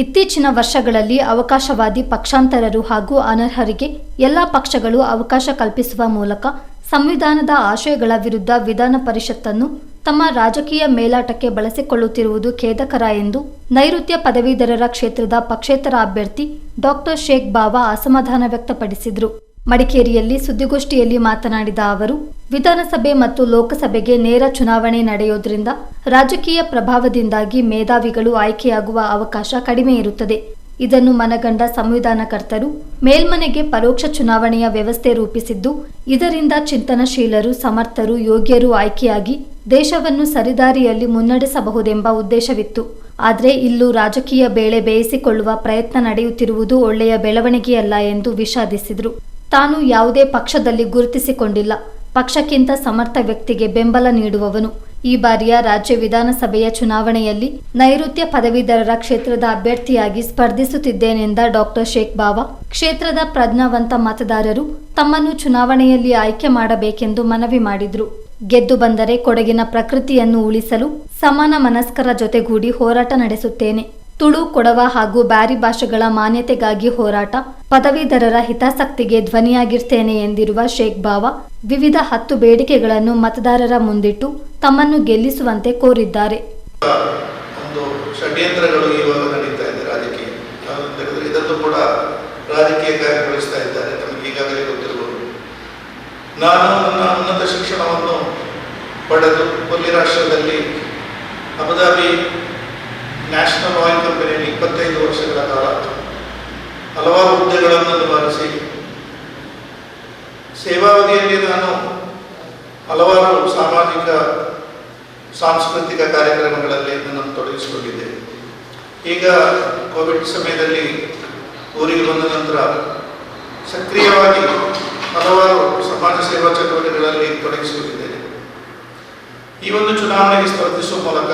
ಇತ್ತೀಚಿನ ವರ್ಷಗಳಲ್ಲಿ ಅವಕಾಶವಾದಿ ಪಕ್ಷಾಂತರರು ಹಾಗೂ ಅನರ್ಹರಿಗೆ ಎಲ್ಲ ಪಕ್ಷಗಳು ಅವಕಾಶ ಕಲ್ಪಿಸುವ ಮೂಲಕ ಸಂವಿಧಾನದ ಆಶಯಗಳ ವಿರುದ್ಧ ವಿಧಾನ ಪರಿಷತ್ತನ್ನು ತಮ್ಮ ರಾಜಕೀಯ ಮೇಲಾಟಕ್ಕೆ ಬಳಸಿಕೊಳ್ಳುತ್ತಿರುವುದು ಖೇದಕರ ಎಂದು ನೈಋತ್ಯ ಪದವೀಧರರ ಕ್ಷೇತ್ರದ ಪಕ್ಷೇತರ ಅಭ್ಯರ್ಥಿ ಡಾಕ್ಟರ್ ಶೇಖ್ ಬಾವಾ ಅಸಮಾಧಾನ ವ್ಯಕ್ತಪಡಿಸಿದರು. ಮಡಿಕೇರಿಯಲ್ಲಿ ಸುದ್ದಿಗೋಷ್ಠಿಯಲ್ಲಿ ಮಾತನಾಡಿದ ಅವರು ವಿಧಾನಸಭೆ ಮತ್ತು ಲೋಕಸಭೆಗೆ ನೇರ ಚುನಾವಣೆ ನಡೆಯೋದ್ರಿಂದ ರಾಜಕೀಯ ಪ್ರಭಾವದಿಂದಾಗಿ ಮೇಧಾವಿಗಳು ಆಯ್ಕೆಯಾಗುವ ಅವಕಾಶ ಕಡಿಮೆ ಇರುತ್ತದೆ. ಇದನ್ನು ಮನಗಂಡ ಸಂವಿಧಾನಕರ್ತರು ಮೇಲ್ಮನೆಗೆ ಪರೋಕ್ಷ ಚುನಾವಣೆಯ ವ್ಯವಸ್ಥೆ ರೂಪಿಸಿದ್ದು, ಇದರಿಂದ ಚಿಂತನಶೀಲರು, ಸಮರ್ಥರು, ಯೋಗ್ಯರು ಆಯ್ಕೆಯಾಗಿ ದೇಶವನ್ನು ಸರಿದಾರಿಯಲ್ಲಿ ಮುನ್ನಡೆಸಬಹುದೆಂಬ ಉದ್ದೇಶವಿತ್ತು. ಆದರೆ ಇಲ್ಲೂ ರಾಜಕೀಯ ಬೇಳೆ ಬೇಯಿಸಿಕೊಳ್ಳುವ ಪ್ರಯತ್ನ ನಡೆಯುತ್ತಿರುವುದು ಒಳ್ಳೆಯ ಬೆಳವಣಿಗೆಯಲ್ಲ ಎಂದು ವಿಷಾದಿಸಿದರು. ತಾನು ಯಾವುದೇ ಪಕ್ಷದಲ್ಲಿ ಗುರುತಿಸಿಕೊಂಡಿಲ್ಲ. ಪಕ್ಷಕ್ಕಿಂತ ಸಮರ್ಥ ವ್ಯಕ್ತಿಗೆ ಬೆಂಬಲ ನೀಡುವವನು. ಈ ಬಾರಿಯ ರಾಜ್ಯ ವಿಧಾನಸಭೆಯ ಚುನಾವಣೆಯಲ್ಲಿ ನೈಋತ್ಯ ಪದವೀಧರರ ಕ್ಷೇತ್ರದ ಅಭ್ಯರ್ಥಿಯಾಗಿ ಸ್ಪರ್ಧಿಸುತ್ತಿದ್ದೇನೆಂದ ಡಾಕ್ಟರ್ ಶೇಖ್ ಬಾವಾ. ಕ್ಷೇತ್ರದ ಪ್ರಜ್ಞಾವಂತ ಮತದಾರರು ತಮ್ಮನ್ನು ಚುನಾವಣೆಯಲ್ಲಿ ಆಯ್ಕೆ ಮಾಡಬೇಕೆಂದು ಮನವಿ ಮಾಡಿದ್ರು. ಗೆದ್ದು ಬಂದರೆ ಕೊಡಗಿನ ಪ್ರಕೃತಿಯನ್ನು ಉಳಿಸಲು ಸಮಾನ ಮನಸ್ಕರ ಜೊತೆಗೂಡಿ ಹೋರಾಟ ನಡೆಸುತ್ತೇನೆ. ತುಳು, ಕೊಡವ ಹಾಗೂ ಬ್ಯಾರಿ ಭಾಷೆಗಳ ಮಾನ್ಯತೆಗಾಗಿ ಹೋರಾಟ. ಪದವೀಧರರ ಹಿತಾಸಕ್ತಿಗೆ ಧ್ವನಿಯಾಗಿರ್ತೇನೆ ಎಂದಿರುವ ಶೇಖ್ ಬಾವಾ, ವಿವಿಧ ಹತ್ತು ಬೇಡಿಕೆಗಳನ್ನು ಮತದಾರರ ಮುಂದಿಟ್ಟು ತಮ್ಮನ್ನು ಗೆಲ್ಲಿಸುವಂತೆ ಕೋರಿದ್ದಾರೆ. ನಾನು ನನ್ನ ಶಿಕ್ಷಣವನ್ನು ಪಡೆದು ಕೊಲ್ಲಿ ರಾಷ್ಟ್ರದಲ್ಲಿ ಅಬುದಾಬಿ ನ್ಯಾಷನಲ್ ಆಯಿಲ್ ಕಂಪನಿಯಲ್ಲಿ ಇಪ್ಪತ್ತೈದು ವರ್ಷಗಳ ಕಾಲ ಹಲವಾರು ಹುದ್ದೆಗಳನ್ನು ನಿಭಾಯಿಸಿ ಸೇವಾವಧಿಯಲ್ಲಿ ನಾನು ಹಲವಾರು ಸಾಮಾಜಿಕ, ಸಾಂಸ್ಕೃತಿಕ ಕಾರ್ಯಕ್ರಮಗಳಲ್ಲಿ ನನ್ನನ್ನು ತೊಡಗಿಸಿಕೊಂಡಿದ್ದೆ. ಈಗ ಕೋವಿಡ್ ಸಮಯದಲ್ಲಿ ಊರಿಗೆ ಬಂದ ನಂತರ ಸಕ್ರಿಯವಾಗಿ ಹಲವಾರು ಸಮಾಜ ಸೇವಾ ಚಟುವಟಿಕೆಗಳಲ್ಲಿ ತೊಡಗಿಸಿಕೊಂಡಿದ್ದೇನೆ. ಈ ಒಂದು ಚುನಾವಣೆಗೆ ಸ್ಪರ್ಧಿಸುವ ಮೂಲಕ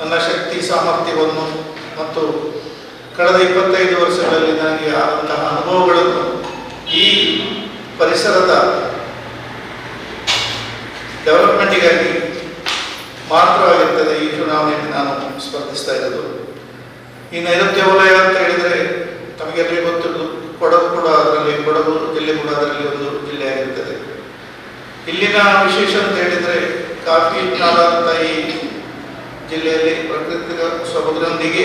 ನನ್ನ ಶಕ್ತಿ, ಸಾಮರ್ಥ್ಯವನ್ನು ಮತ್ತು ಕಳೆದ ಇಪ್ಪತ್ತೈದು ವರ್ಷಗಳಲ್ಲಿ ನನಗೆ ಆದಂತಹ ಅನುಭವಗಳನ್ನು ಈ ಪರಿಸರದ ಡೆವಲಪ್ಮೆಂಟಿಗಾಗಿ ಮಾತ್ರವಾಗಿರ್ತದೆ ಈ ಚುನಾವಣೆಯಲ್ಲಿ ನಾನು ಸ್ಪರ್ಧಿಸ್ತಾ ಇರೋದು. ಈ ನೈಋತ್ಯ ವಲಯ ಅಂತ ಹೇಳಿದರೆ ತಮಗೆಲ್ಲರಿಗೂ ಗೊತ್ತಿರೋದು ಕೊಡಗು ಕೂಡ ಅದರಲ್ಲಿ, ಕೊಡಗು ಜಿಲ್ಲೆ ಕೂಡ ಅದರಲ್ಲಿ ಒಂದು ಜಿಲ್ಲೆಯಾಗಿರ್ತದೆ ಇಲ್ಲಿನ ವಿಶೇಷ ಅಂತ ಹೇಳಿದರೆ ಕಾಫಿ ನಾಡ ಅಂತ ಈ ಜಿಲ್ಲೆಯಲ್ಲಿ ಪ್ರಕೃತಿಕ ಸೊಬಗಿನೊಂದಿಗೆ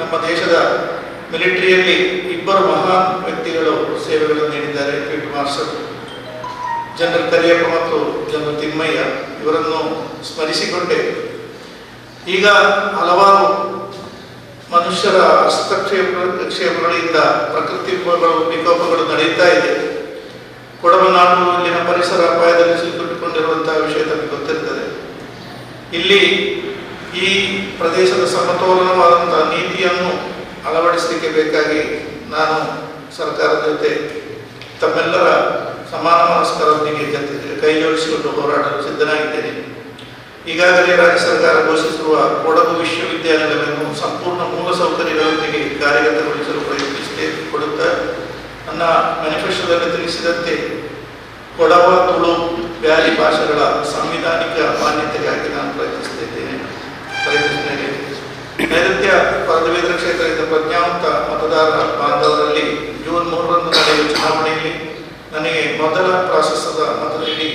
ನಮ್ಮ ದೇಶದ ಮಿಲಿಟರಿಯಲ್ಲಿ ಇಬ್ಬರು ಮಹಾನ್ ವ್ಯಕ್ತಿಗಳು ಸೇವೆಗಳನ್ನು ನೀಡಿದ್ದಾರೆ, ಫೀಲ್ಡ್ ಮಾರ್ಷಲ್ ಜನರಲ್ ಕರಿಯಪ್ಪ ಮತ್ತು ಜನರಲ್ ತಿಮ್ಮಯ್ಯ. ಇವರನ್ನು ಸ್ಮರಿಸಿಕೊಂಡೆ. ಈಗ ಹಲವಾರು ಮನುಷ್ಯರ ಹಸ್ತಕ್ಷೇಪ, ಕ್ಷೇಪಗಳಿಂದ ಪ್ರಕೃತಿ ವಿಕೋಪಗಳು ನಡೆಯುತ್ತಾ ಇದೆ. ಕೊಡವನಾಡು ಇಲ್ಲಿನ ಪರಿಸರ ಅಪಾಯದಲ್ಲಿ ಸಿಲುಕಿಕೊಂಡಿರುವಂತಹ ವಿಷಯ ತಮಗೆ ಗೊತ್ತಿರ್ತದೆ. ಇಲ್ಲಿ ಈ ಪ್ರದೇಶದ ಸಮತೋಲನವಾದಂತಹ ನೀತಿಯನ್ನು ಅಳವಡಿಸಲಿಕ್ಕೆ ಬೇಕಾಗಿ ನಾನು ಸರ್ಕಾರದ ಜೊತೆ ತಮ್ಮೆಲ್ಲರ ಸಮಾನ ಮನಸ್ಕರೊಂದಿಗೆ ಜೊತೆ ಕೈ ಜೋಡಿಸಿಕೊಂಡು ಹೋರಾಡಲು ಸಿದ್ಧನಾಗಿದ್ದೇನೆ. ಈಗಾಗಲೇ ರಾಜ್ಯ ಸರ್ಕಾರ ಘೋಷಿಸಿರುವ ಕೊಡಗು ವಿಶ್ವವಿದ್ಯಾನಿಲಯವನ್ನು ಸಂಪೂರ್ಣ ಮೂಲಸೌಕರ್ಯಗಳೊಂದಿಗೆ ಕಾರ್ಯಗತಗೊಳಿಸಲು ಪ್ರಯತ್ನಿಸಿದೆ ಕೊಡುತ್ತಾ ನನ್ನ ಮ್ಯಾನಿಫೆಸ್ಟೋದಲ್ಲಿ ತಿಳಿಸಿದಂತೆ ಕೊಡವ ತುಳು ಬ್ಯಾಲಿ ಭಾಷೆಗಳ ಸಾಂವಿಧಾನಿಕ ಮಾನ್ಯತೆಗಾಗಿ ನಾನು ನೈಋತ್ಯ ಪದವೀಧರ ಕ್ಷೇತ್ರದಿಂದ ಪ್ರಜ್ಞಾವಂತ ಮತದಾರರ ಬಾಂಧವರಲ್ಲಿ ಜೂನ್ ಮೂರರಂದು ನಡೆಯುವ ಚುನಾವಣೆಯಲ್ಲಿ ನನಗೆ ಮೊದಲ ಪ್ರಾಶಸ್ತ್ಯದ ಮತ ನೀಡಿ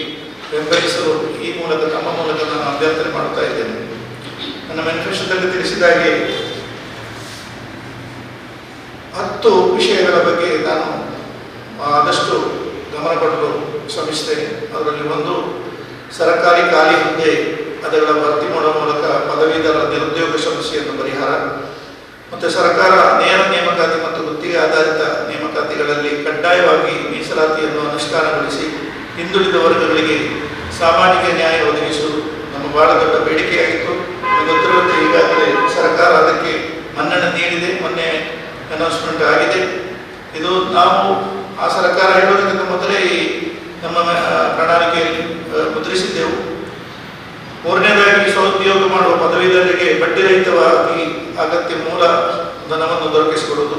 ಬೆಂಬಲಿಸಲು ಈ ಮೂಲಕ, ತಮ್ಮ ಮೂಲಕ ನಾನು ಅಭ್ಯರ್ಥನೆ ಮಾಡುತ್ತಾ ಇದ್ದೇನೆ. ನನ್ನ ಮೆನಿಫೆಸ್ಟೋದಲ್ಲಿ ತಿಳಿಸಿದ ಹಾಗೆ ಹತ್ತು ವಿಷಯಗಳ ಬಗ್ಗೆ ನಾನು ಆದಷ್ಟು ಗಮನ ಕೊಡಲು ಶ್ರಮಿಸ್ತೇನೆ ಅದರಲ್ಲಿ ಒಂದು, ಸರ್ಕಾರಿ ಖಾಲಿ ಹುದ್ದೆ ಅದಗಳ ಭರ್ತಿ ಮಾಡುವ ಮೂಲಕ ಪದವೀಧರ ನಿರುದ್ಯೋಗ ಸಮಸ್ಯೆಯನ್ನು ಪರಿಹಾರ. ಮತ್ತು ಸರ್ಕಾರ ನೇರ ನೇಮಕಾತಿ ಮತ್ತು ಗುತ್ತಿಗೆ ಆಧಾರಿತ ನೇಮಕಾತಿಗಳಲ್ಲಿ ಕಡ್ಡಾಯವಾಗಿ ಮೀಸಲಾತಿಯನ್ನು ಅನುಷ್ಠಾನಗೊಳಿಸಿ ಹಿಂದುಳಿದ ವರ್ಗಗಳಿಗೆ ಸಾಮಾಜಿಕ ನ್ಯಾಯ ಒದಗಿಸುವುದು ನಮ್ಮ ಬಹಳ ದೊಡ್ಡ ಬೇಡಿಕೆಯಾಗಿತ್ತು. ಗೊತ್ತಿರುವಂತೆ ಈಗಾಗಲೇ ಸರ್ಕಾರ ಅದಕ್ಕೆ ಮನ್ನಣೆ ನೀಡಿದೆ. ಮೊನ್ನೆ ಅನೌನ್ಸ್ಮೆಂಟ್ ಆಗಿದೆ. ಇದು ನಾವು ಆ ಸರ್ಕಾರ ಹೇಳುವುದಕ್ಕಿಂತ ಮೊದಲೇ ಈ ನಮ್ಮ ಪ್ರಣಾಳಿಕೆಯಲ್ಲಿ ಮುದ್ರಿಸಿದ್ದೆವು. ಸ್ವಉದ್ಯೋಗ ಬಡ್ಡಿ ರಹಿತವಾಗಿ ಅಗತ್ಯ ಮೂಲ ಧನವನ್ನು ದೊರಕಿಸಿಕೊಡುವುದು.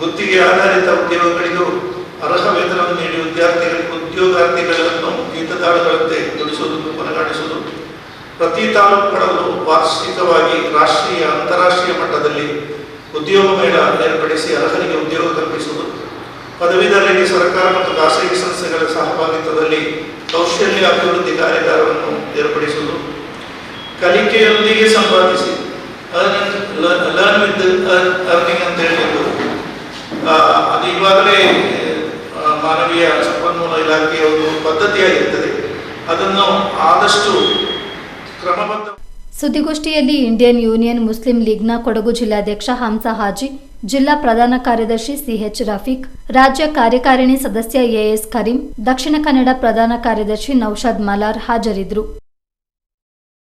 ಗುತ್ತಿಗೆ ಆಧಾರಿತ ಉದ್ಯೋಗಗಳಿಗೂ ಅರ್ಹ ವೇತನವನ್ನು ನೀಡಿ ವಿದ್ಯಾರ್ಥಿಗಳಿಗೆ ಉದ್ಯೋಗಾರ್ಥಿಗಳನ್ನು ಗೀತದಾಳುಗಳಂತೆ ದುಡಿಸುವುದನ್ನು ಕೊನೆಗಾಣಿಸುವುದು ಪ್ರತಿ ತಾಲೂಕುಗಳಲ್ಲೂ ವಾರ್ಷಿಕವಾಗಿ ರಾಷ್ಟ್ರೀಯ, ಅಂತಾರಾಷ್ಟ್ರೀಯ ಮಟ್ಟದಲ್ಲಿ ಉದ್ಯೋಗ ಮೇಳ ಏರ್ಪಡಿಸಿ ಅರ್ಹರಿಗೆ ಉದ್ಯೋಗ ಕಲ್ಪಿಸುವುದು. ಪದವೀಧರರಿಗೆ ಸರ್ಕಾರ ಮತ್ತು ಖಾಸಗಿ ಸಂಸ್ಥೆಗಳ ಸಹಭಾಗಿತ್ವದಲ್ಲಿ ಕೌಶಲ್ಯ ಅಭಿವೃದ್ಧಿ ಕಾರ್ಯಾಗಾರವನ್ನು ಕಲಿಕೆಯೊಂದಿಗೆ ಸಂಪಾದಿಸಿ. ಲರ್ನ್ ವಿತ್ ಅರ್ನಿಂಗ್ ಅಂತ ಆ, ಅದು ಈಗಾಗಲೇ ಮಾನವೀಯ ಸಂಪನ್ಮೂಲ ಇಲಾಖೆಯ ಒಂದು ಪದ್ಧತಿಯಾಗಿರ್ತದೆ. ಅದನ್ನು ಆದಷ್ಟು ಕ್ರಮಬದ್ಧ ಸುದ್ದಿಗೋಷ್ಠಿಯಲ್ಲಿ ಇಂಡಿಯನ್ ಯೂನಿಯನ್ ಮುಸ್ಲಿಂ ಲೀಗ್ನ ಕೊಡಗು ಜಿಲ್ಲಾಧ್ಯಕ್ಷ ಹಂಸ ಹಾಜಿ ಜಿಲ್ಲಾ ಪ್ರಧಾನ ಕಾರ್ಯದರ್ಶಿ ಸಿಎಚ್ ರಫೀಕ್ ರಾಜ್ಯ ಕಾರ್ಯಕಾರಿಣಿ ಸದಸ್ಯ ಎಎಸ್ ಕರೀಂ ದಕ್ಷಿಣ ಕನ್ನಡ ಪ್ರಧಾನ ಕಾರ್ಯದರ್ಶಿ ನೌಷಾದ್ ಮಲಾರ್ ಹಾಜರಿದ್ದರು.